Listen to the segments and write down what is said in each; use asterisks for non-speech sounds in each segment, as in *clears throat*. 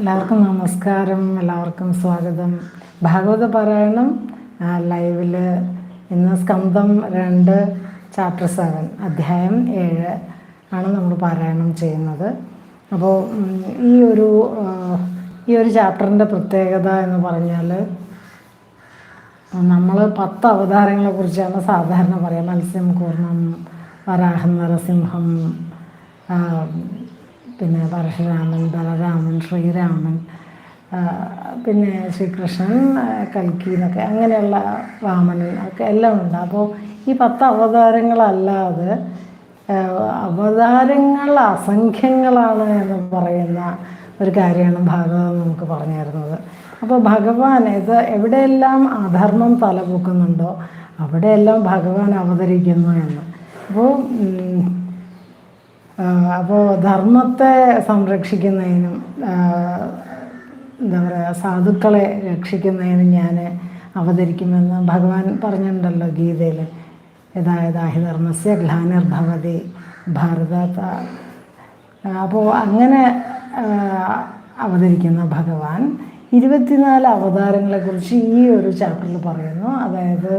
എല്ലാവർക്കും നമസ്കാരം എല്ലാവർക്കും സ്വാഗതം. ഭാഗവത പാരായണം ലൈവിൽ ഇന്ന് സ്കന്ധം രണ്ട് ചാപ്റ്റർ സെവൻ അധ്യായം ഏഴ് ആണ് നമ്മൾ പാരായണം ചെയ്യുന്നത്. അപ്പോൾ ഈ ഒരു ഈ ഒരു ചാപ്റ്ററിന്റെ പ്രത്യേകത എന്ന് പറഞ്ഞാൽ നമ്മൾ പത്ത് അവതാരങ്ങളെ കുറിച്ചാണ് സാധാരണ പറയുക മത്സ്യം കൂർണം വരാഹം നരസിംഹം പിന്നെ പരശുരാമൻ ബലരാമൻ ശ്രീരാമൻ പിന്നെ ശ്രീകൃഷ്ണൻ കൽക്കി എന്നൊക്കെ അങ്ങനെയുള്ള വാമനൻ ഒക്കെ എല്ലാം ഉണ്ട്. അപ്പോൾ ഈ പത്ത് അവതാരങ്ങളല്ലാതെ അവതാരങ്ങൾ അസംഖ്യങ്ങളാണ് എന്ന് പറയുന്ന ഒരു കാര്യമാണ് ഭാഗവതം നമുക്ക് പറഞ്ഞു തരുന്നത് അപ്പോൾ ഭഗവാൻ ഇത് എവിടെയെല്ലാം അധർമ്മം തലപൊക്കുന്നുണ്ടോ അവിടെയെല്ലാം ഭഗവാൻ അവതരിക്കുന്നു എന്ന്. അപ്പോൾ അപ്പോൾ ധർമ്മത്തെ സംരക്ഷിക്കുന്നതിനും എന്താ പറയുക സാധുക്കളെ രക്ഷിക്കുന്നതിനും ഞാൻ അവതരിക്കുമെന്ന് ഭഗവാൻ പറഞ്ഞിട്ടുണ്ടല്ലോ ഗീതയിൽ യഥായഥാഹി ധർമ്മസ്യ ഗ്ലാനിർഭവതി ഭാരത അപ്പോൾ അങ്ങനെ അവതരിക്കുന്ന ഭഗവാൻ ഇരുപത്തിനാല് അവതാരങ്ങളെക്കുറിച്ച് ഈ ഒരു ചാപ്റ്ററിൽ പറയുന്നു. അതായത്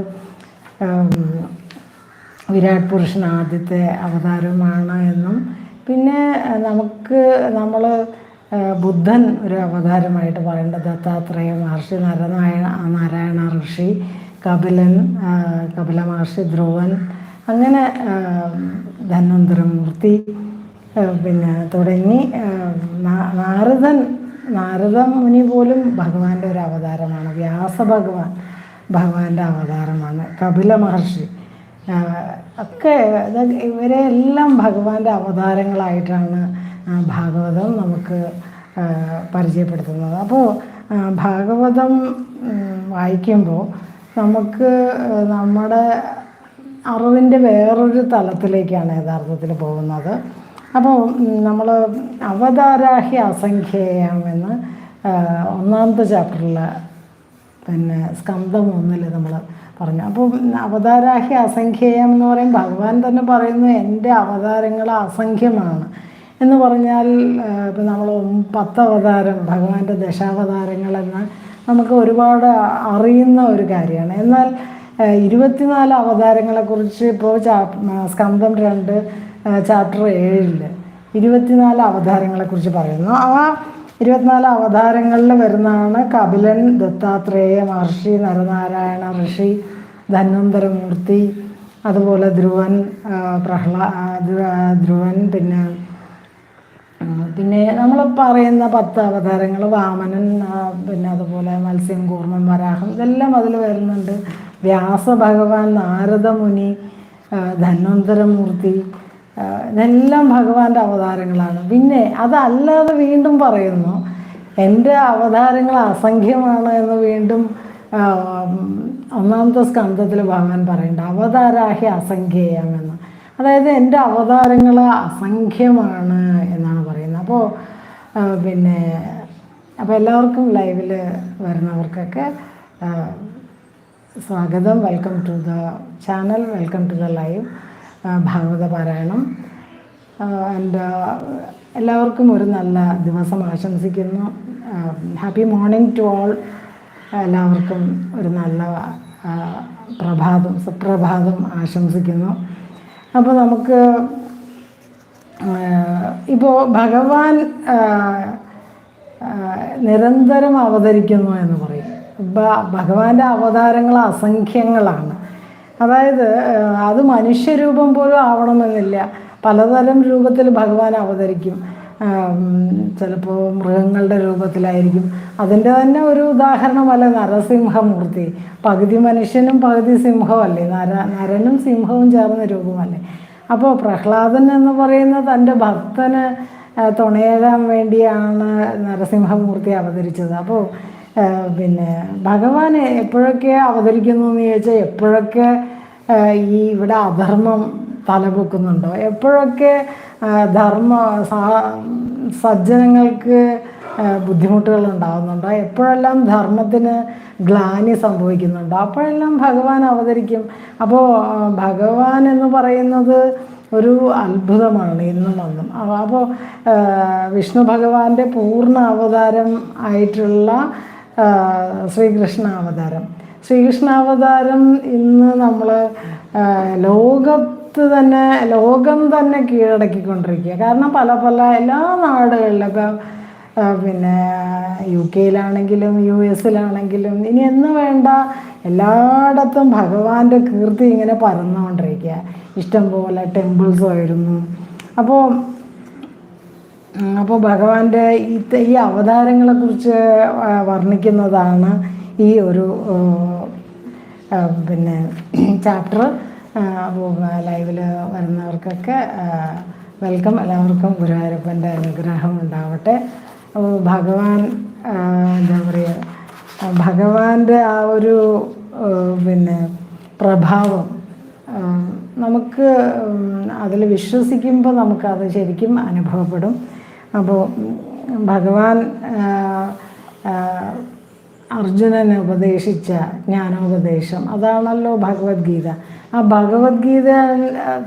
വിരാട് പുരുഷൻ ആദ്യത്തെ അവതാരമാണ് എന്നും. പിന്നെ നമുക്ക് നമ്മൾ ബുദ്ധൻ ഒരു അവതാരമായിട്ട് പറയേണ്ട ദത്താത്രേയ മഹർഷി നരനാരായണ നാരായണ ഋഷി കപിലൻ കപില മഹർഷി ധ്രുവൻ അങ്ങനെ ധന്വന്തരമൂർത്തി പിന്നെ തുടങ്ങി നാരദൻ നാരദ മുനി പോലും ഭഗവാന്റെ ഒരു അവതാരമാണ്. വ്യാസ ഭഗവാൻ ഭഗവാന്റെ അവതാരമാണ്. കപില മഹർഷി. ഒക്കെ ഇവരെ എല്ലാം ഭഗവാന്റെ അവതാരങ്ങളായിട്ടാണ് ഭാഗവതം നമുക്ക് പരിചയപ്പെടുത്തുന്നത്. അപ്പോൾ ഭാഗവതം വായിക്കുമ്പോൾ നമുക്ക് നമ്മുടെ അറിവിന്റെ വേറൊരു തലത്തിലേക്കാണ് യഥാർത്ഥത്തിൽ പോകുന്നത്. അപ്പോൾ നമ്മൾ അവതാരാഹി അസംഖ്യയാമെന്ന് ഒന്നാമത്തെ ചാപ്റ്ററിൽ പിന്നെ സ്കന്ധം ഒന്നിൽ നമ്മൾ പറഞ്ഞു. അപ്പോൾ അവതാരാഹി അസംഖ്യേയം എന്ന് പറയും ഭഗവാൻ തന്നെ പറയുന്നു എന്റെ അവതാരങ്ങൾ അസംഖ്യമാണ് എന്ന് പറഞ്ഞാൽ ഇപ്പം നമ്മൾ പത്ത് അവതാരം ഭഗവാന്റെ ദശാവതാരങ്ങളെന്ന് നമുക്ക് ഒരുപാട് അറിയുന്ന ഒരു കാര്യമാണ്. എന്നാൽ ഇരുപത്തിനാല് അവതാരങ്ങളെക്കുറിച്ച് ഇപ്പോൾ ചാ സ്കന്ധം രണ്ട് ചാപ്റ്റർ ഏഴിൽ ഇരുപത്തിനാല് അവതാരങ്ങളെക്കുറിച്ച് പറയുന്നു. ആ ഇരുപത്തിനാല് അവതാരങ്ങളിൽ വരുന്നതാണ് കപിലൻ ദത്താത്രേയ മഹർഷി നരനാരായണ ഋഷി ധന്വന്തരമൂർത്തി അതുപോലെ ധ്രുവൻ പ്രഹ്ലാദ് പ്രഹ്ലാ ധ്രുവൻ പിന്നെ പിന്നെ നമ്മൾ പറയുന്ന പത്ത് അവതാരങ്ങൾ വാമനൻ പിന്നെ അതുപോലെ മത്സ്യം കൂർമ്മം വരാഹം ഇതെല്ലാം അതിൽ വരുന്നുണ്ട്. വ്യാസഭഗവാൻ നാരദമുനി ആ, ധന്വന്തരമൂർത്തി ഇതെല്ലാം ഭഗവാന്റെ അവതാരങ്ങളാണ്. പിന്നെ അതല്ലാതെ വീണ്ടും പറയുന്നു എന്റെ അവതാരങ്ങൾ അസംഖ്യമാണ് എന്ന് വീണ്ടും ഒന്നാമത്തെ സ്കന്ധത്തിൽ ഭഗവാൻ പറയുന്നുണ്ട് അവതാരാഹി അസംഖ്യേയം എന്ന്. അതായത് എന്റെ അവതാരങ്ങൾ അസംഖ്യമാണ് എന്നാണ് പറയുന്നത്. അപ്പോൾ പിന്നെ അപ്പോൾ എല്ലാവർക്കും ലൈവിൽ വരുന്നവർക്കൊക്കെ സ്വാഗതം. Welcome to the channel. Welcome to the live. ഭാഗവത പാരായണം. ആൻഡ് എല്ലാവർക്കും ഒരു നല്ല ദിവസം ആശംസിക്കുന്നു. ഹാപ്പി മോർണിംഗ് ടു ഓൾ എല്ലാവർക്കും ഒരു നല്ല പ്രഭാതം സുപ്രഭാതം ആശംസിക്കുന്നു. അപ്പോൾ നമുക്ക് ഇപ്പോൾ ഭഗവാൻ നിരന്തരം അവതരിക്കുന്നു എന്ന് പറയും. ഭഗവാന്റെ അവതാരങ്ങൾ അസംഖ്യങ്ങളാണ്. അതായത് അത് മനുഷ്യരൂപം പോലും ആവണമെന്നില്ല. പലതരം രൂപത്തിൽ ഭഗവാൻ അവതരിക്കും. ചിലപ്പോൾ മൃഗങ്ങളുടെ രൂപത്തിലായിരിക്കും. അതിന്റെ തന്നെ ഒരു ഉദാഹരണമല്ല നരസിംഹമൂർത്തി. പകുതി മനുഷ്യനും പകുതി സിംഹമല്ലേ? നര നരനും സിംഹവും ചേർന്ന രൂപമല്ലേ? അപ്പോൾ പ്രഹ്ലാദൻ എന്ന് പറയുന്ന തന്റെ ഭക്തന് തുണയേകാൻ വേണ്ടിയാണ് നരസിംഹമൂർത്തി അവതരിച്ചത്. അപ്പോൾ പിന്നെ ഭഗവാൻ എപ്പോഴൊക്കെ അവതരിക്കുന്നു എന്ന് ചോദിച്ചാൽ എപ്പോഴൊക്കെ ഈ ഇവിടെ അധർമ്മം തലപൊക്കുന്നുണ്ടോ? എപ്പോഴൊക്കെ ധർമ്മ സജ്ജനങ്ങൾക്ക് ബുദ്ധിമുട്ടുകൾ ഉണ്ടാകുന്നുണ്ടോ? എപ്പോഴെല്ലാം ധർമ്മത്തിന് ഗ്ലാനി സംഭവിക്കുന്നുണ്ടോ? അപ്പോഴെല്ലാം ഭഗവാൻ അവതരിക്കും. അപ്പോൾ ഭഗവാൻ എന്ന് പറയുന്നത് ഒരു അത്ഭുതമാണ് ഇന്നും അന്നും. അപ്പോൾ വിഷ്ണു ഭഗവാന്റെ പൂർണ അവതാരം ആയിട്ടുള്ള ശ്രീകൃഷ്ണ അവതാരം. ശ്രീകൃഷ്ണാവതാരം ഇന്ന് നമ്മൾ ലോകത്ത് തന്നെ ലോകം തന്നെ കീഴടക്കിക്കൊണ്ടിരിക്കുക. കാരണം പല പല എല്ലാ നാടുകളിലും ഇപ്പം പിന്നെ യു കെയിലാണെങ്കിലും യു എസിലാണെങ്കിലും ഇനി എന്ന് വേണ്ട എല്ലായിടത്തും ഭഗവാന്റെ കീർത്തി ഇങ്ങനെ പരന്നുകൊണ്ടിരിക്കുക. ഇഷ്ടംപോലെ ടെമ്പിൾസ് ആയിരുന്നു അപ്പോൾ അപ്പോൾ ഭഗവാന്റെ ഈ അവതാരങ്ങളെക്കുറിച്ച് വർണിക്കുന്നതാണ് ഈ ഒരു പിന്നെ ചാപ്റ്റർ ലൈവിൽ വരുന്നവർക്കൊക്കെ വെൽക്കം എല്ലാവർക്കും ഗുരുവായൂരപ്പന്റെ അനുഗ്രഹം ഉണ്ടാവട്ടെ. ഭഗവാൻ എന്താ പറയുക ഭഗവാന്റെ ആ ഒരു പിന്നെ പ്രഭാവം നമുക്ക് അതിൽ വിശ്വസിക്കുമ്പോൾ നമുക്കത് ശരിക്കും അനുഭവപ്പെടും. അപ്പോൾ ഭഗവാൻ അർജുനന് ഉപദേശിച്ച ജ്ഞാനോപദേശം. അതാണല്ലോ ഭഗവത്ഗീത. ആ ഭഗവത്ഗീത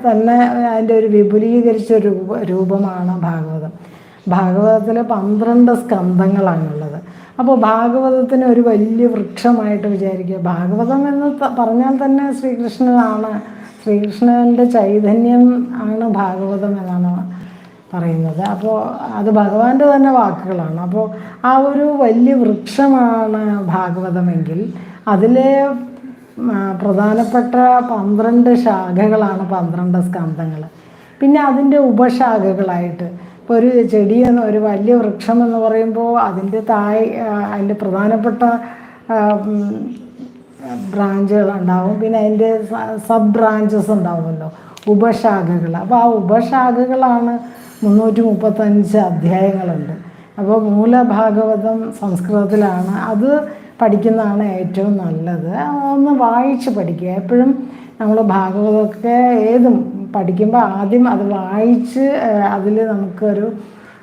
തന്നെ അതിന്റെ ഒരു വിപുലീകരിച്ച രൂപ രൂപമാണ് ഭാഗവതം. ഭാഗവതത്തിൽ പന്ത്രണ്ട് സ്കന്ധങ്ങളാണുള്ളത്. അപ്പോൾ ഭാഗവതത്തിന് ഒരു വലിയ വൃക്ഷമായിട്ട് വിചാരിക്കുക. ഭാഗവതം എന്ന് പറഞ്ഞാൽ തന്നെ ശ്രീകൃഷ്ണനാണ്. ശ്രീകൃഷ്ണന്റെ ചൈതന്യം ആണ് ഭാഗവതം എന്നാണ് പറയുന്നത്. അപ്പോൾ അത് ഭഗവാന്റെ തന്നെ വാക്കുകളാണ്. അപ്പോൾ ആ ഒരു വലിയ വൃക്ഷമാണ് ഭാഗവതമെങ്കിൽ അതിലെ പ്രധാനപ്പെട്ട പന്ത്രണ്ട് ശാഖകളാണ് പന്ത്രണ്ട് സ്കന്ധങ്ങൾ. പിന്നെ അതിന്റെ ഉപശാഖകളായിട്ട് ഇപ്പോൾ ഒരു ചെടി എന്ന് ഒരു വലിയ വൃക്ഷം എന്ന് പറയുമ്പോൾ അതിന്റെ തായ് അതിന്റെ പ്രധാനപ്പെട്ട ബ്രാഞ്ചുകൾ ഉണ്ടാവും. പിന്നെ അതിന്റെ സബ് ബ്രാഞ്ചസ് ഉണ്ടാവുമല്ലോ ഉപശാഖകൾ. അപ്പോൾ ആ ഉപശാഖകളാണ് മുന്നൂറ്റി മുപ്പത്തഞ്ച് അധ്യായങ്ങളുണ്ട്. അപ്പോൾ മൂലഭാഗവതം സംസ്കൃതത്തിലാണ് അത് പഠിക്കുന്നതാണ് ഏറ്റവും നല്ലത്. ഒന്ന് വായിച്ച് പഠിക്കുക. എപ്പോഴും നമ്മൾ ഭാഗവതമൊക്കെ ഏതും പഠിക്കുമ്പോൾ ആദ്യം അത് വായിച്ച് അതിൽ നമുക്കൊരു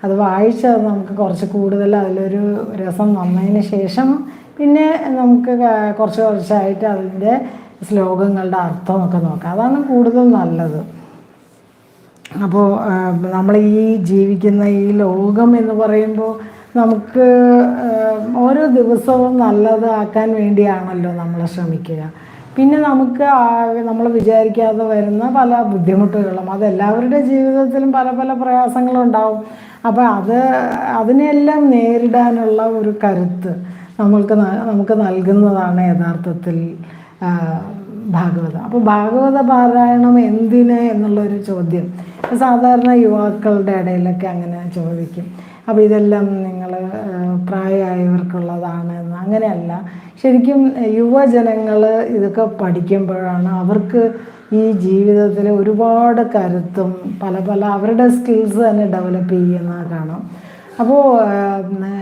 അത് വായിച്ച് അത് നമുക്ക് കുറച്ച് കൂടുതൽ അതിലൊരു രസം വന്നതിന് ശേഷം പിന്നെ നമുക്ക് കുറച്ച് കുറച്ചായിട്ട് അതിന്റെ ശ്ലോകങ്ങളുടെ അർത്ഥമൊക്കെ നോക്കാം. അതാണ് കൂടുതൽ നല്ലത്. അപ്പോൾ നമ്മൾ ഈ ജീവിക്കുന്ന ഈ ലോകം എന്ന് പറയുമ്പോൾ നമുക്ക് ഓരോ ദിവസവും നല്ലതാക്കാൻ വേണ്ടിയാണല്ലോ നമ്മൾ ശ്രമിക്കുക. പിന്നെ നമുക്ക് നമ്മൾ വിചാരിക്കാതെ വരുന്ന പല ബുദ്ധിമുട്ടുകളും അത് എല്ലാവരുടെ ജീവിതത്തിലും പല പല പ്രയാസങ്ങളും ഉണ്ടാവും അപ്പോൾ അത് അതിനെല്ലാം നേരിടാനുള്ള ഒരു കരുത്ത് നമ്മൾക്ക് നമുക്ക് നൽകുന്നതാണ് യഥാർത്ഥത്തിൽ ഭാഗവതം. അപ്പോൾ ഭാഗവത പാരായണം എന്തിന് എന്നുള്ളൊരു ചോദ്യം. സാധാരണ യുവാക്കളുടെ ഇടയിലൊക്കെ അങ്ങനെ ചോദിക്കും. അപ്പോൾ ഇതെല്ലാം നിങ്ങൾ പ്രായമായവർക്കുള്ളതാണ് എന്ന്. അങ്ങനെയല്ല. ശരിക്കും യുവജനങ്ങൾ ഇതൊക്കെ പഠിക്കുമ്പോഴാണ് അവർക്ക് ഈ ജീവിതത്തിൽ ഒരുപാട് കരുത്തും പല പല അവരുടെ സ്കിൽസ് തന്നെ ഡെവലപ്പ് ചെയ്യുന്നത് കാണാം. അപ്പോൾ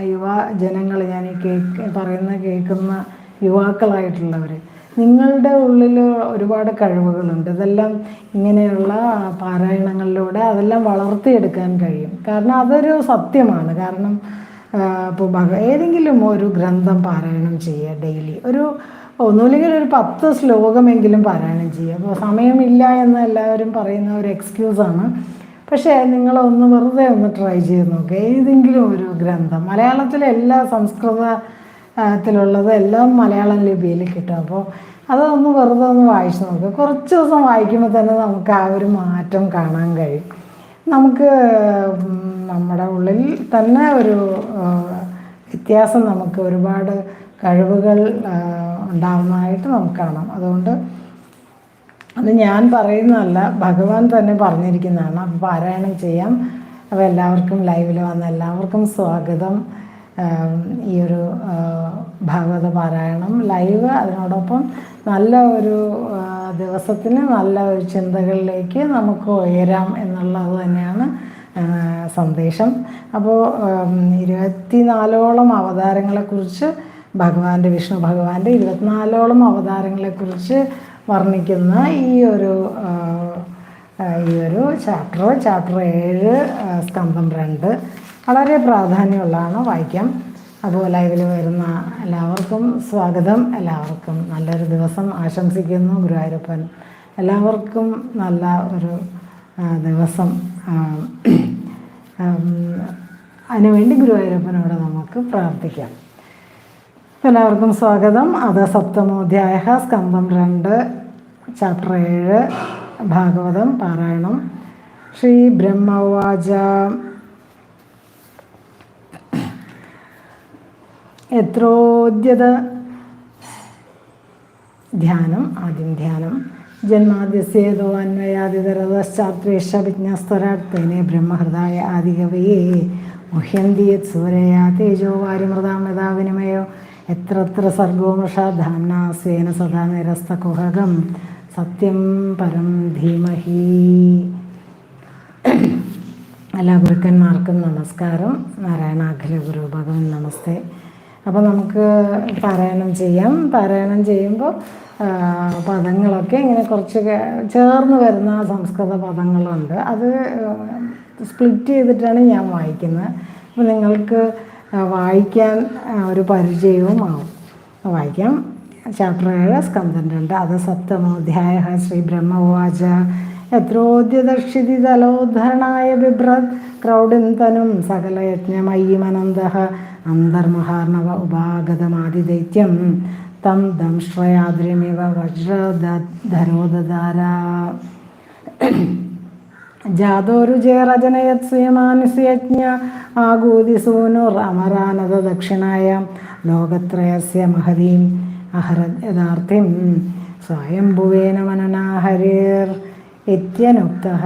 യുവജനങ്ങൾ ഞാൻ ഈ കേക്ക് പറയുന്ന കേൾക്കുന്ന യുവാക്കളായിട്ടുള്ളവർ നിങ്ങളുടെ ഉള്ളിൽ ഒരുപാട് കഴിവുകളുണ്ട്. ഇതെല്ലാം ഇങ്ങനെയുള്ള പാരായണങ്ങളിലൂടെ അതെല്ലാം വളർത്തിയെടുക്കാൻ കഴിയും. കാരണം അതൊരു സത്യമാണ്. കാരണം ഇപ്പോൾ ഭഗ ഏതെങ്കിലും ഒരു ഗ്രന്ഥം പാരായണം ചെയ്യുക ഡെയിലി. ഒരു ഒന്നുമില്ലെങ്കിൽ ഒരു പത്ത് ശ്ലോകമെങ്കിലും പാരായണം ചെയ്യുക. അപ്പോൾ സമയമില്ല എന്ന് എല്ലാവരും പറയുന്ന ഒരു എക്സ്ക്യൂസാണ് പക്ഷേ നിങ്ങളൊന്ന് വെറുതെ ഒന്ന് ട്രൈ ചെയ്ത് നോക്കുക ഏതെങ്കിലും ഒരു ഗ്രന്ഥം. മലയാളത്തിലെ എല്ലാ സംസ്കൃത ത്തിലുള്ളത് എല്ലാം മലയാളം ലിപിയിൽ കിട്ടും. അപ്പോൾ അതൊന്ന് വെറുതെ ഒന്ന് വായിച്ചു നോക്കുക കുറച്ച് ദിവസം വായിക്കുമ്പോൾ തന്നെ നമുക്ക് ആ ഒരു മാറ്റം കാണാൻ കഴിയും. നമുക്ക് നമ്മുടെ ഉള്ളിൽ തന്നെ ഒരു വ്യത്യാസം നമുക്ക് ഒരുപാട് കഴിവുകൾ ഉണ്ടാവുന്നതായിട്ട് നമുക്ക് കാണാം. അതുകൊണ്ട് അത് ഞാൻ പറയുന്നതല്ല ഭഗവാൻ തന്നെ പറഞ്ഞിരിക്കുന്നതാണ്. അപ്പോൾ പാരായണം ചെയ്യാം. അപ്പോൾ എല്ലാവർക്കും ലൈവിൽ വന്ന എല്ലാവർക്കും സ്വാഗതം. ഈ ഒരു ഭാഗവത പാരായണം ലൈവ് അതിനോടൊപ്പം നല്ല ഒരു ദിവസത്തിന് നല്ല ഒരു ചിന്തകളിലേക്ക് നമുക്ക് ഉയരാം എന്നുള്ളത് തന്നെയാണ് സന്ദേശം. അപ്പോൾ ഇരുപത്തിനാലോളം അവതാരങ്ങളെക്കുറിച്ച് ഭഗവാന്റെ വിഷ്ണു ഭഗവാന്റെ ഇരുപത്തിനാലോളം അവതാരങ്ങളെക്കുറിച്ച് വർണിക്കുന്ന ഈ ഒരു ഈ ഒരു ചാപ്റ്റർ ചാപ്റ്റർ ഏഴ് സ്കന്ധം രണ്ട്. വളരെ പ്രാധാന്യമുള്ളതാണ് വായിക്കാം. അതുപോലെ ലൈവിൽ വരുന്ന എല്ലാവർക്കും സ്വാഗതം. എല്ലാവർക്കും നല്ലൊരു ദിവസം ആശംസിക്കുന്നു. ഗുരുവായൂരപ്പൻ എല്ലാവർക്കും നല്ല ഒരു ദിവസം അതിനുവേണ്ടി ഗുരുവായൂരപ്പനോട് നമുക്ക് പ്രാർത്ഥിക്കാം. എല്ലാവർക്കും സ്വാഗതം. അത് സപ്തമോധ്യായ സ്കന്ധം രണ്ട് ചാപ്റ്റർ ഏഴ് ഭാഗവതം പാരായണം. ശ്രീ ബ്രഹ്മവാച എത്രോദ്യത ധ്യാനം ആദ്യം ധ്യാനം. ജന്മാദ്യസ്യേതോ അന്വയാതിതരതശ്ചാത്രേഷ വിജ്ഞാസ്തരാർത്ഥേനെ ബ്രഹ്മഹൃദായ ആദികവയെ. മുഹ്യന്തി യത് സൂരയാ തേജോ വാരിമൃതാം യഥാ വിനിമയോ എത്രത്ര സർഗോ മൃഷാധാംന സ്വേന സദാ നിരസ്തകുഹകം. സത്യം പരം ധീമഹി. എല്ലാ ഗുരുക്കന്മാർക്കും നമസ്കാരം. നാരായണാഖില ഗുരു ഭഗവൻ നമസ്തേ. അപ്പോൾ നമുക്ക് പാരായണം ചെയ്യാം. പാരായണം ചെയ്യുമ്പോൾ പദങ്ങളൊക്കെ ഇങ്ങനെ കുറച്ച് ചേർന്ന് വരുന്ന സംസ്കൃത പദങ്ങളുണ്ട്. അത് സ്പ്ലിറ്റ് ചെയ്തിട്ടാണ് ഞാൻ വായിക്കുന്നത്. അപ്പോൾ നിങ്ങൾക്ക് വായിക്കാൻ ഒരു പരിചയവും ആവും വായിക്കാം. ചാപ്റ്റർ ഏഴ് സ്കന്ധൻ രണ്ട്. അത് സപ്തമോധ്യായ ശ്രീ ബ്രഹ്മവാച യത്രോദ്യദർശിതി തലോദ്ധരണായ ബിഭ്രത് ക്രൗഡിന്തനും സകലയജ്ഞമയ്യമനന്ദ അന്തർമഹാർണവ ഉപാഗതമാതിദൈത്യം. തം ദംശ്രയാദ്രിമിവ വജ്രധരോദാര ജാതോരുജയരചനയത് സ്വയമാനുസ്യജ്ഞ ആകൂതിസൂനുർ അമരാനത ദക്ഷിണായ ലോകത്രയസ്യ മഹതീം അഹരത് യഥാർത്ഥിം. സ്വയംഭുവേന മനനാഹരിർ ഇത്യനുക്തഃ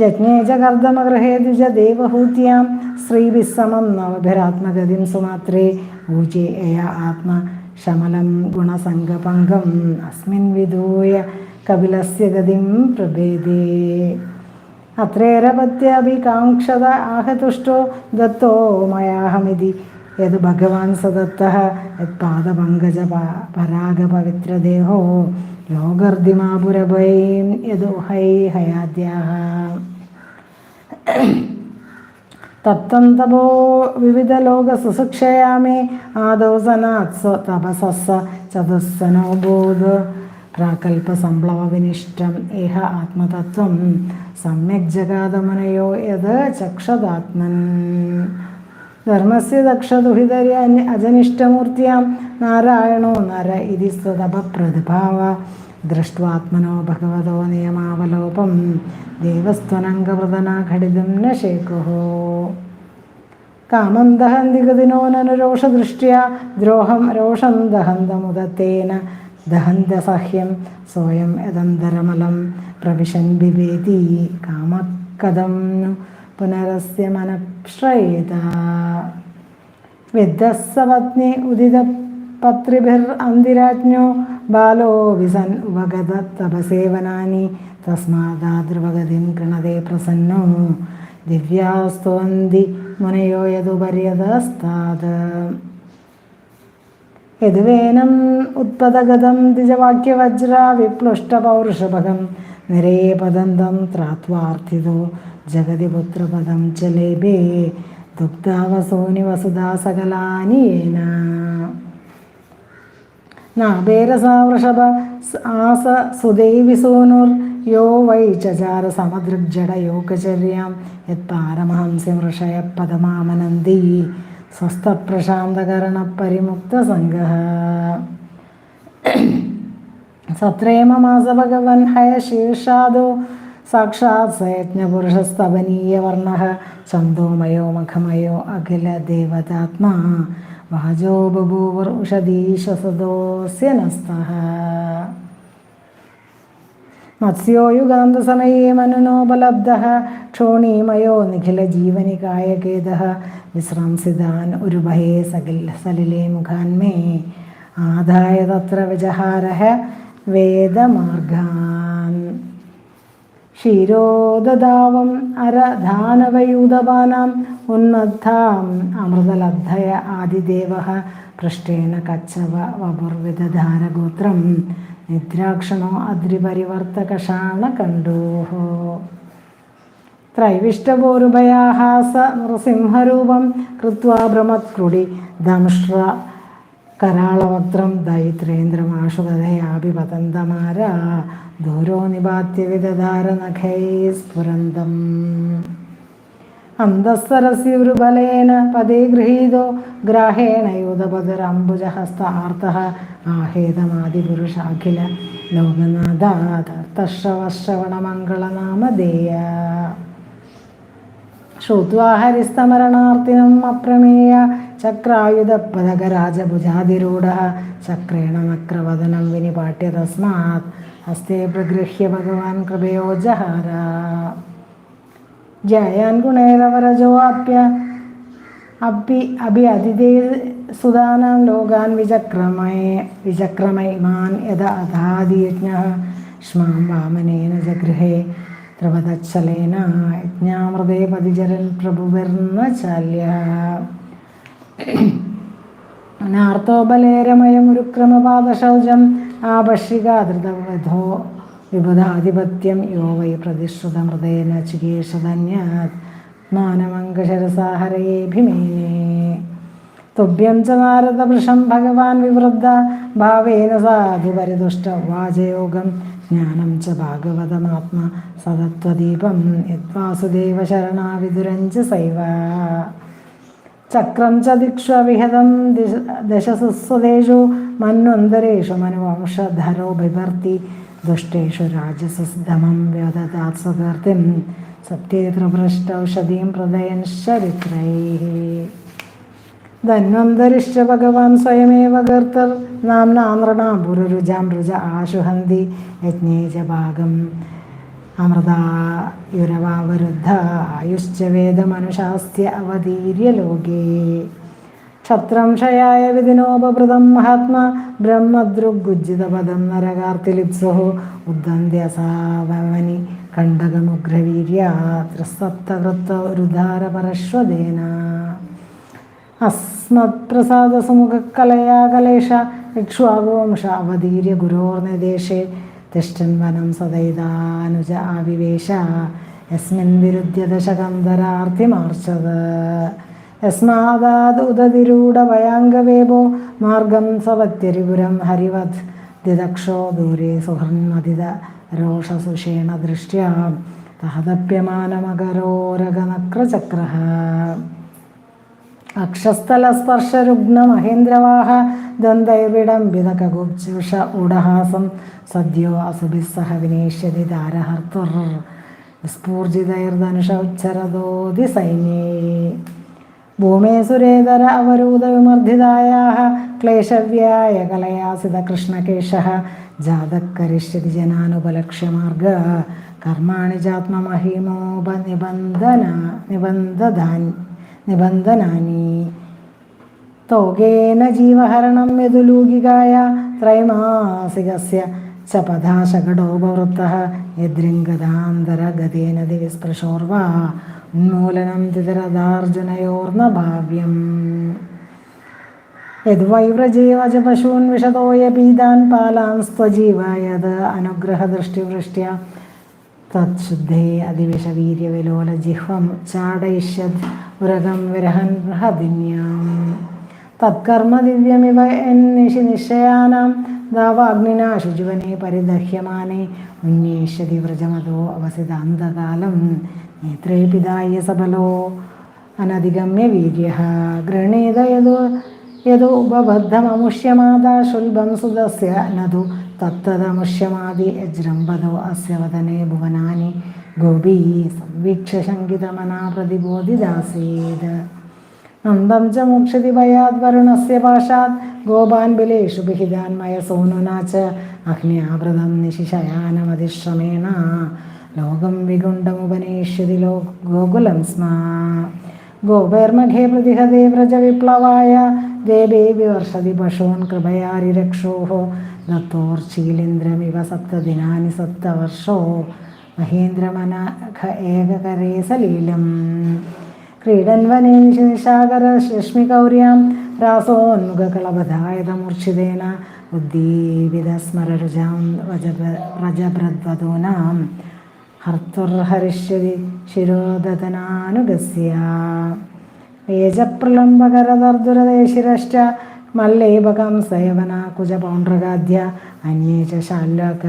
ജജ്ഞേ ച കർദ്ദമഗൃഹേതി ച ദേവഹൂത്യാം ശ്രീഭിസ്സമം നവഭിരാത്മഗതിം സുമാത്രേ ഊചേ യ ആത്മ ശമലം ഗുണസംഗപങ്കം അസ്മിൻ വിധൂയ കപിലസ്യ ഗതിം പ്രഭേദേ. അത്രേരപത്യാഭികാംക്ഷത ഭഗവാൻ സദത്ത യത് യത്പാദപങ്കജ പരാഗപവിത്രദേഹോ ലോകർദിമാപുരഭയം യദുഹൈ ഹയാദ്യാഹ തപ്തം തപോ വിവിധലോകസുസുക്ഷയാമേ ആദൗ സനാത്സ തപസസ്സ ചതുസ്സനോബോധ പ്രാകൽപ്പസംപ്ലവവിനിഷ്ടം ഇഹ ആത്മതത്വം സമ്യക് ജഗാതമനയോ യത് ചക്ഷതാത്മൻ ധർമ്മസ്യ ദക്ഷദുഹിതരി അജനിഷ്ടമൂർത്തിയാം നാരായണോ നര ഇതി സ്വതപപ്രതിഭാവ. ദൃഷ്ട്വാത്മനോ ഭഗവതോ നിയമാവലോപം. ദേവസ്ത്വനംഗവൃതനാഘടിതം ന ശേഖുഹോ കാമം ദഹന്തി ഗതിനോനനുരോഷദൃഷ്ട്യാ ദ്രോഹം രോഷം ദഹന്തമുദത്തേന. ദഹന്തസഹ്യം സ്വയം യദന്തരമലം. പ്രവിശൻ ബിവേതി കാമക്കഥം പുനരസ്യ മനപ്രേത വിദ്വസ്സപത്നി ഉദിത പത്രിഭിർ അന്തിരാജ്ഞോ ബാലോ വിസൻ ഉപഗത തപസേവനാനി തസ്മാദാദ്രുവഗതിം കൃണതേ പ്രസന്നോ ദിവ്യാസ്തുവന്തി മുനയോ യതുപര്യതസ്താത് യതുവേനം ഉത്പദഗതം ദ്വിജവാക്യവജ്ര വിപ്ലുഷ്ടപൗരുഷഭകം നിരേ പദന്തം ത്രാത്വാർത്ഥിതോ ജഗതി പുത്രപദം ചലേബേ ദുഗ്ധാവസോനി വസുധാ സകലാനിയേന. നാഭേരസാ വൃഷഭ ആസ സുദേവിസൂനുർ യോ വൈ ചചാര സമദൃഗ്ജടയോഗചര്യാം യത് മൃഷയ പദമാമനന്തി. സ്വസ്ഥപ്രശാന്തകരണപരിമുക്തസംഗ *clears throat* സത്രേമമാസ ഭഗവൻ ഹയ ശീർഷാദോ സാക്ഷാത് സയജ്ഞപുരുഷസ്തപനീയവർണ്ണ ചന്ദോമയോ മഖമയോ അഖില ദേവതാത്മാ വാജോ ബഭൂവർ ഉഷധീശ്വസദോസ്യ നസ്തഃ യുഗാന്തസമയേ മനുനോപലബ്ധ ക്ഷോണീമയോ നിഖിലജീവനികായകേത വിശ്രംസിതാൻ ഉരുഭയേ സകിൽ സലിലെ മുഖാന്മേ. ആദായ തത്ര വിജഹാര വേദമാർഗാൻ ക്ഷീരോദാവം അരധാനവയൂതപാനാം ഉന്നദ്ധാം അമൃതലബ്ധയ ആദിദേവ പൃഷ്ടേണ കച്ചവ വപുർവിദധാരഗോത്രം. നിദ്രാക്ഷണോ അദ്രിപരിവർത്തകഷാണ കണ്ടൂഹോ. ത്രൈവിഷ്ടപോരുഭയാഹ നൃസിംഹരൂപം കൃത്വാ ഭ്രമക്രുടി ദംഷ്ട്ര കരാളവക്ത്രം ദൈത്രേന്ദ്രമാഷുതയാഭിപതന്തമാര ദൂരോ നിപാത്യവിദധാരനഖൈ സ്ഫുരന്തം. അന്തസ്സരസ്യുരുബലേന പതേ ഗൃഹീതോ ഗ്രാഹേണ യൂതപദരംബുജഹസ്താർത്ഥ ആഹേതമാതിപുരുഷാഖില ലോകനാഥാതർത്തശ്രവശ്രവണമംഗളനാമധേയ ശ്രുത്വാഹരിസ്തമരണാർത്തിനം അപ്രമേയ ചക്രായുധപദകരാജഭുജാതിരൂഢ ചക്രേണ നക്രവദനം വിനിപാട്യ തസ്മാത് ഹസ്തേ പ്രഗൃഹ്യ ഭഗവാൻ കൃപയോജഹാര ജയാൻ ഗുണേരവരജോ അപ്യ അപ്പി അഭി അതിഥേ സുധാനാം ലോകാൻ വിചക്രമേ വിചക്രമൈമാൻ യഥ അധാദിയജ്ഞ ശ്മാം വാമനേന ജഗൃഹേ ത്രിപദച്ചലേന യജ്ഞാമൃതേ പതിചരൻ പ്രഭുവിർന്ന ചാല്യ നാർത്തോബലേരമയമുരുക്രമപാദശൗചം ആപഷികാധൃതവധോ വിബുധാധിപത്യം യോ വൈ പ്രതിശ്രുതമൃതേന ചികേഷധന്യാത് മാനമങ്കശരസാഹരയേഭിമേനേ തുഭ്യം ച നാരദവൃഷം ഭഗവാൻ വിവൃദ്ധ ഭാവേന സാധുപരിതുഷ്ട വാചയോഗം ജ്ഞാനം ച ഭാഗവതമാത്മ സതത്വദീപം യദ്വാസുദേവ ശരണാവിതുരഞ്ച സൈവ. ചക്രം ച ദിക്ഷ്വവിഹതം ദിശ ദശസുസ്വദേശു മന്വന്തരേഷു മനുവംശധരോ ബിഭർത്തി ദുഷ്ടേഷു രാജസസ്തമം വ്യദതാത് സ്വകീർത്തിം സത്യേതൃഭ്രഷ്ടൗഷധീം ശരിത്രൈ ധന്വന്തരിഷ്ട ഭഗവാൻ സ്വയമേവ കീർത്തർ. നാംനാ നൃണാം പുരുരുജാം രുജ ആശുഹന്തി യജ്ഞേജ ഭാഗം. അമൃതായുരവാവരുദ്ധ ആയുശ്ച വേദമനുശാസ്യ അവതീര്യ ലോകേ. ക്ഷത്രം ക്ഷയായ വിധിനോപഭൃതം മഹാത്മാ ബ്രഹ്മദൃഗുജ്ജിതപദം നരകാർത്തിലിപ്സുഹു ഉദ്ദന്ത്യസാവനി കണ്ടകമുഗ്രവീര്യ ത്രിസപ്തകൃത്ത രുധാരപരശ്വദേന അസ്മത്പ്രസാദസുമുഖക്കലയാ കലേഷ ഇക്ഷ്വാകുവംശ അവതീര്യ ഗുരോർനിദേശേ തിഷ്ടൻ വനം സദൈതാനുജ ആവിവേശ. യസ്മിൻ വിരുദ്ധ്യ ദശകന്ധരാർത്ഥിമാർച്ചത് യസ്മാദാത് ഉദതിരൂഢഭയാങ്കവേപോ മാർഗം സവത്യരിപുരം ഹരിവത്. ദിദക്ഷോ ദൂരെ സുഹൃന്മതിത രോഷസുഷേണ ദൃഷ്ട്യാ. തഹതപ്യമാനമകരോരഗനക്രചക്ര അക്ഷസ്ഥലസ്പർശരുഗ്നമഹേന്ദ്രവാഹ ദന്തൈർവിടംബിതകഗുബ്ജുഷ ഊഢഹാസം സദ്യോ അസുഭിः സഹ വിനേഷ്യതി താരഹർത്തുർ സ്ഫൂർജിതൈർധനുഷ ഉച്ചരതോതി സൈന്യേ ഭൂമേ സുരേതര അവരൂതവിമർദ്ദിതായാः ക്ലേശവ്യായ കലയാസിത കൃഷ്ണകേശः ജാതക്കരിഷ്യതി ജനാനുപലക്ഷ്യമാർഗ കർമാണി ചാത്മമഹിമോപനിബന്ധന നിബന്ധദാൻ നിബന്ധനാനി. തോകേന ജീവഹരണം യതുലൂകികായ ത്രൈമാസികസ്യ ച പദാശകടോപവൃത്തः യദൃംഗതാന്തരഗതേന ദിവിസ്പൃശോർവാ ഉന്മൂലനം തിതരദാർജുനയോർന്ന ഭാവ്യം യദ്വൈവ്രജീവച പശൂൻ വിഷതോയ പീതാൻ പാലാൻ സ്വജീവായത് അനുഗ്രഹദൃഷ്ടിവൃഷ്ട്യ. തത്ശുദ്ധേ അതിവിഷവീര്യവിലോലജിഹ്വം ചാടയിഷ്യത് ഉരകം വിരഹൻ ബൃഹദിന്യാം. തത്കർമ്മ ദിവ്യമിവ എന്നിഷി നിശ്ചയാനാം. ദാവാഗ്നിനാ ശുചുവനെ പരിദഹ്യമാനെ. ഉന്യേഷ്യതി വ്രജമതോ അവസിതാന്തകാലം നേത്രേ പിതായ സബലോ അനധിഗമ്യ വീര്യ ഗൃണീത യദോ യദോ ഉപബദ്ധമമുഷ്യമാദാ ശുൽഭം സുതസ്യ നതു തത്തതമുഷ്യമാദി യജ്രംബദോ അസ്യ വദനേ ഭുവനാനി ഗോപീ സംവീക്ഷ ശങ്കിതമനാ പ്രതിബോധിദാസീത് നന്ദം ച മോക്ഷതി ഭയാത് വരുണസ്യ പാശാത് ഗോപാൻ ബിലേഷു ബിഹിതാൻ മയസോനുനാ ച അഗ്നിയാവൃതം നിശിശയാനമതിശ്രമേണ. ലോകം വിഗുണ്ടമുപനേഷ്യതി ലോ ഗോകുലം സ്മ ഗോപൈർമഘേ പ്രതിഹതേ വ്രജവിപ്ലവായ ദേവേ വിവർഷതി പശൂൻ കൃപയാരിരക്ഷോः ദത്തോർശീലേന്ദ്രമിവ സപ്തദിനാനി സപ്തവർഷോ. മഹേന്ദ്രമനഘ ഏകകരേ സലീലം. ക്രീഡൻ വനേ നിശാകര രശ്മികൗര്യാം വ്രജ ഉദ്ദീപിതസ്മരരുജാം വ്രജഭ്രദ്വധൂനാം ഹർത്തുർഹരിഷ്യതി ശിരോദതനാനുഗസ്യ. വേജപ്രലംബകരതർദുരദേശിരശ്ച മല്ലൈപകം സേവന കുജപൗണ്ഡ്രകാദ്യ അന്യേ ച ശാല്വക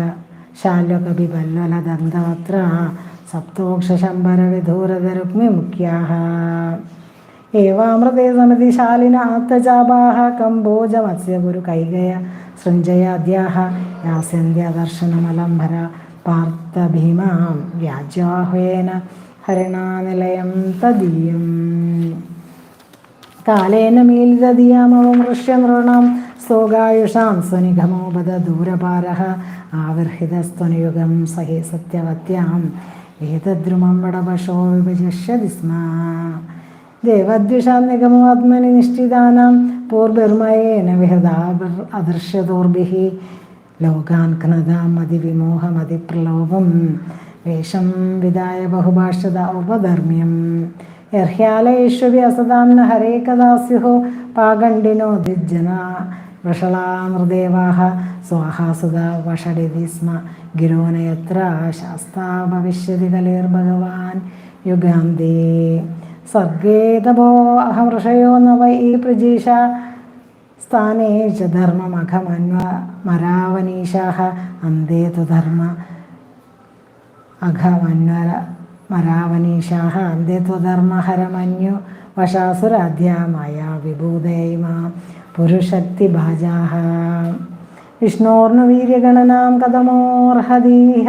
ശാല്വകപിപല്വലദന്തവത്ര സപ്തോക്ഷശംബരവിധൂരതരുക്മി മുഖ്യാः ഏവാമൃതേ സമിതി ശാലിന ആത്തചാപാः കമ്പോജമത്സ്യ ഗുരു കൈകയ സൃഞ്ജയാദ്യാः യാസ്യന്ത്യദർശനമലംഭര പാർത്ഥഭീമാം വ്യാജാഹേന ഹരണാനിലയം തദീയം. കാലേന മീലിതധിയാമവമൃഷ്യ സോകായുഷാം സ്തോകായുഷാം സ്വനിഗമോപദ ദൂരപാര ആവിർഹിതസ്ത്വനുയുഗം സഹി സത്യവത്യാം. ഏതദ്രുമം വടപശോ വിഭജിഷ്യതി സ്മ. ദേവദ്വിഷാം നിഗമോ ആത്മനി നിശ്ചിതാനാം പൂർബിർമയേന വിഹൃദാ അദൃശ്യതോർഭിः ലോകാൻ ഘ്നതാം മതിവിമോഹമതിപ്രലോഭം വേഷം വിദായ ബഹുഭാഷത ഉപധർമ്മ്യം. യർഹ്യാലയേശ്വരി അസതാം ന ഹരേ കഥാ സ്യുഹോ പാകണ്ഡിനോ ദിജ്ജന വൃഷളാമൃദേവാഹ സ്വാഹാസുത വഷടിതി സ്മ. ഗിരോനയത്ര ശാസ്താ ഭവിഷ്യതി കലേർഭഗവാൻ യുഗാന്തേ. സർഗേതോ അഹം ഋഷയോ നവ ഈ പ്രജീഷ. സ്ഥാനേ ച ധർമ്മമഖമന്വ മരാവനീഷാഹ അന്തേ തു ധർമ്മ അഖമന്വ മരാവനീഷാഹ അന്തേ ത്വധർമ്മഹരമന്യു വശാസുരാധ്യാമായ വിഭൂതൈമാ പുരുഷക്തി ഭാജാഹ. വീര്യഗണനാം കഥമോർഹതീഹ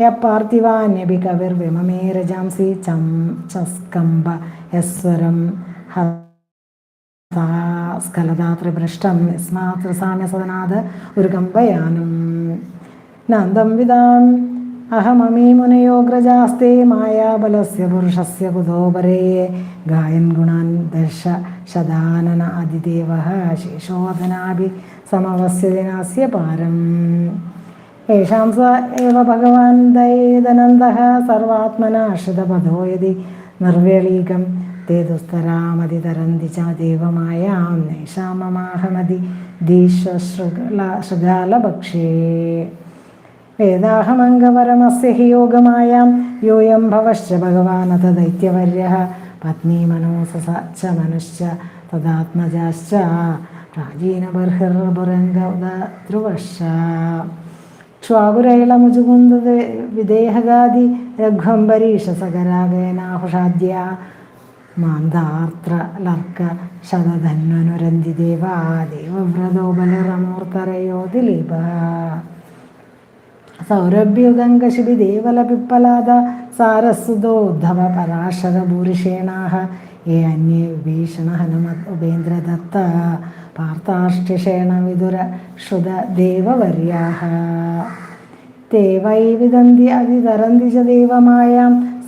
യ പാർത്ഥിവാന്യപി കവിർവിമമേ രജാംസി ചം ചസ്കംബ യസ്വരം ഹ സ്കലദാത്രിപൃഷ്ടം യസ്മാത് സാമ്യസദനാത് ഒരു കമ്പയാനം നന്ദം വിദാം അഹമമീ മുനയോഗ്രജാസ്തേ മായാബലസ്യ പുരുഷസ്യ കുതോപരേ ഗായൻ ഗുണാൻ ദശ ശതാനന അതിദേവ ശേഷോധനാഭി സമവസ്യദിനാസ്യ പാരം യേഷാം സ ഏവ ഭഗവാൻ ദൈതനന്ദ സർവാത്മനാശ്രിതപദോ യതി നിർവേളീകം തേ ദുസ്തരാമതിതരന്തി ച ദേവമായാം നൈഷാമമാഹമതി ദീശ്വശൃഗല ശൃഗാലഭക്ഷേ വേദാഹമംഗപരമസ്യ ഹി യോഗമായാം യൂയം ഭവശ്ച ഭഗവാനത ദൈത്യവർയഃ പത്നീ മനോസ ച മനുശ്ച തദാത്മജാശ്ച പ്രാചീനബർഹിർബുരംഗദ്രുവശ്ച ക്ഷ്വാകുരൈളമുജുകുന്ദ വിദേഹഗാദി രഘ്വംബരീഷസകരാഗയനാഹുഷാദ്യ മാന്താർത്ര ലർക്ക ശതധന്വനുരന്തി ദേവാ ദേവവ്രതോ ബലറമൂർത്തരയോ ദിലീപ സൗരഭ്യുദങ്കശിബി ദേവലപിപ്പലാദ സാരസ്സുതോദ്ധവ പരാശര ഭൂരിഷേണാഹ ഏ അന്യേ വിഭീഷണ ഹനുമത് ഉപേന്ദ്രദത്ത പാർത്ഥാഷ്ടിഷേണ വിദുര ശ്രുത വിദന്തി തേ വൈ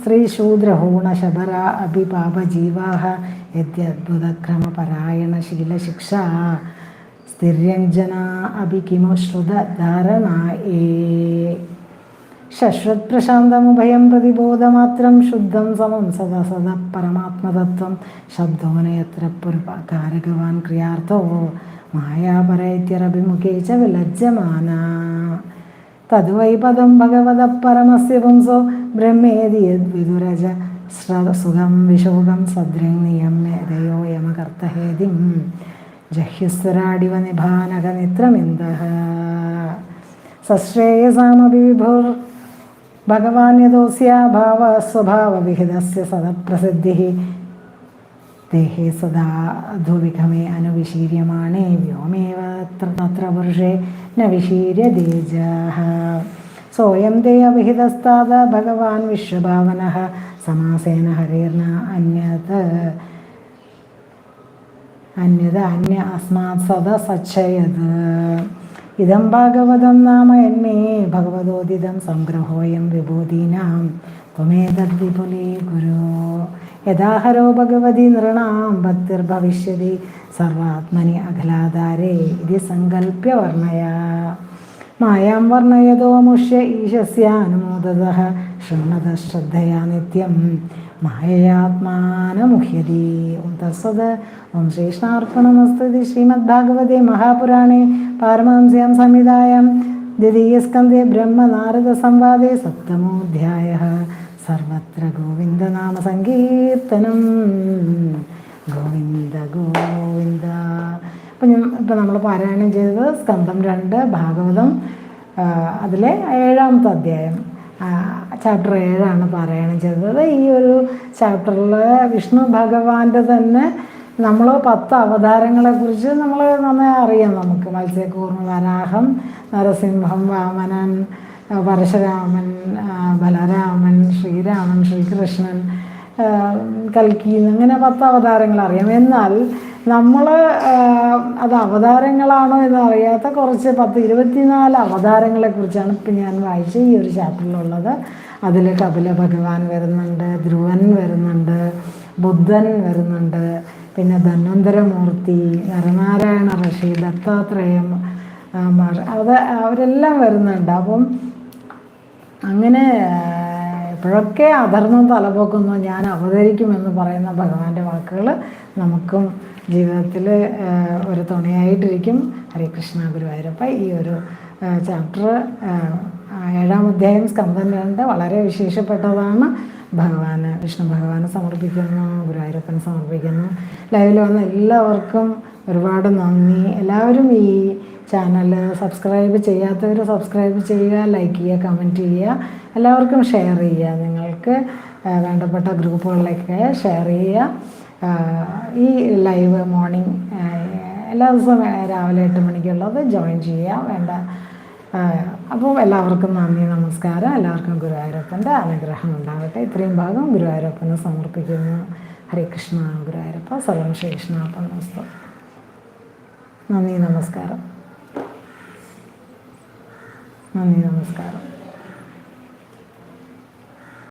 വിദന്തി അഭിപാപജീവാഹ യദ്യദ്ഭുതക്രമപരായണശീലശിക്ഷ സ്ഥിര്യഞ്ജന അപി കിമു ശ്രുതധാരണായേ ശശ്വത്പ്രശാന്തമുഭയം പ്രതിബോധമാത്രം ശുദ്ധം സമം സദ സദ പരമാത്മതത്വം ശബ്ദോനയത്ര തദ്വൈ പദം ഭഗവത പരമസ്യ പുംസോ ബ്രഹ്മേതി യദ്വിദുരജ സുഖം വിശോകം സദ്രങ് നിയമ്യ ദയോ യമകർത്തഹേതിം ജഹ്യുസ്വരാടിവ നിഭാനകനിത്രമിന്ദ സശ്രേയസാമപി വിഭുർ ഭഗവാൻ യദോസ്യ ഭാവ സ്വഭാവവിഹിതസ്യ സദപ്രസിദ്ധി ദേഹേ സദാ അധുവിഖമേ അനുവിശീര്യമാണേ വ്യോമേവ തത്ര പുരുഷേ ന വിശീര്യതേജ സോയം തേ അവിഹിതസ്താദ ഭഗവാൻ വിശ്വഭാവന സമാസേന ഹരേർണ അന്യത് അന്യത് അന്യ അസ്മാത് സദ സച്ചയത് ഇതം ഭാഗവതം നാമ എന്മേ ഭഗവതോദിതം സംഗ്രഹോയം വിഭൂതീനാം ത്വമേതദ്വിപുലീ ഗുരു യഥാഹരോ ഭഗവതി നൃണാം ഭക്തിർഭവിഷ്യതി സർവാത്മനി അഖലാധാരേ ഇത് സങ്കല്പ്യ വർണയ. മായാം വർണയതോ മുഷ്യ ഈശസ്യാനുമോദത ശൃണത ശ്രദ്ധയാ നിത്യം. മായയാത്മാനമുഹ്യതി. ഓം തസ്വത് ഓം ശ്രീകൃഷ്ണാർപ്പണമസ്തുതി ശ്രീമദ്ഭാഗവതേ മഹാപുരാണേ പാരമഹംസ്യാം സംഹിതായാം ദ്വിതീയസ്കന്ധേ ബ്രഹ്മനാരദസംവാദേ സപ്തമോധ്യായ. സർവത്ര ഗോവിന്ദനാമ സങ്കീർത്തനം. ഗോവിന്ദ ഗോവിന്ദ. അപ്പം ഞാൻ ഇപ്പം നമ്മൾ പാരായണം ചെയ്തത് സ്കന്ധം രണ്ട് ഭാഗവതം അതിലെ ഏഴാമത്തെ അധ്യായം. ചാപ്റ്റർ ഏഴാണ് പാരായണം ചെയ്തത്. ഈ ഒരു ചാപ്റ്ററിൽ വിഷ്ണു ഭഗവാന്റെ തന്നെ നമ്മൾ പത്ത് അവതാരങ്ങളെക്കുറിച്ച് നമ്മൾ നന്നായി അറിയാം നമുക്ക്. മത്സ്യക്കൂർമ്മ വരാഹം നരസിംഹം വാമനൻ പരശുരാമൻ ബലരാമൻ ശ്രീരാമൻ ശ്രീകൃഷ്ണൻ കൽക്കി അങ്ങനെ പത്ത് അവതാരങ്ങൾ അറിയാം. എന്നാൽ നമ്മൾ അത് അവതാരങ്ങളാണോ എന്ന് അറിയാത്ത കുറച്ച് പത്ത് ഇരുപത്തിനാല് അവതാരങ്ങളെക്കുറിച്ചാണ് ഇപ്പം ഞാൻ വായിച്ച ഈ ഒരു ചാപ്റ്ററിലുള്ളത്. അതിൽ കപില ഭഗവാൻ വരുന്നുണ്ട് ധ്രുവൻ വരുന്നുണ്ട് ബുദ്ധൻ വരുന്നുണ്ട് പിന്നെ ധന്വന്തരമൂർത്തി നരനാരായണ ഋഷി ദത്താത്രേയം അത് അവരെല്ലാം വരുന്നുണ്ട്. അപ്പം അങ്ങനെ എപ്പോഴൊക്കെ അധർമ്മം തലപോക്കുന്നു ഞാൻ അവതരിക്കുമെന്ന് പറയുന്ന ഭഗവാന്റെ വാക്കുകൾ നമുക്കും ജീവിതത്തിൽ ഒരു തുണയായിട്ടിരിക്കും. ഹരികൃഷ്ണ ഗുരുവായൂരപ്പ ഈ ഒരു ചാപ്റ്റർ ഏഴാം അധ്യായം സ്കന്ധം രണ്ട് വളരെ വിശേഷപ്പെട്ടതാണ്. ഭഗവാന് വിഷ്ണു ഭഗവാന് സമർപ്പിക്കുന്നു ഗുരുവായൂരപ്പന് സമർപ്പിക്കുന്നു. ലൈവിൽ വന്ന എല്ലാവർക്കും ഒരുപാട് നന്ദി. എല്ലാവരും ഈ ചാനൽ സബ്സ്ക്രൈബ് ചെയ്യാത്തവർ സബ്സ്ക്രൈബ് ചെയ്യുക ലൈക്ക് ചെയ്യുക കമന്റ് ചെയ്യുക. എല്ലാവർക്കും ഷെയർ ചെയ്യുക. നിങ്ങൾക്ക് വേണ്ടപ്പെട്ട ഗ്രൂപ്പുകളിലേക്ക് ഷെയർ ചെയ്യുക. ഈ ലൈവ് മോർണിംഗ് എല്ലാ ദിവസവും രാവിലെ എട്ട് മണിക്കുള്ളത് ജോയിൻ ചെയ്യുക. വേണ്ട അപ്പോൾ എല്ലാവർക്കും നന്ദി നമസ്കാരം. എല്ലാവർക്കും ഗുരുവായൂരപ്പന്റെ അനുഗ്രഹം ഉണ്ടാവട്ടെ ഇത്രയും ഭാഗം ഗുരുവായൂരപ്പന് സമർപ്പിക്കുന്നു. ഹരേ കൃഷ്ണ ഗുരുവായൂരപ്പ സർവം ശ്രീകൃഷ്ണാപ്പൻ നന്ദി നമസ്കാരം. നന്ദി നമസ്കാരം.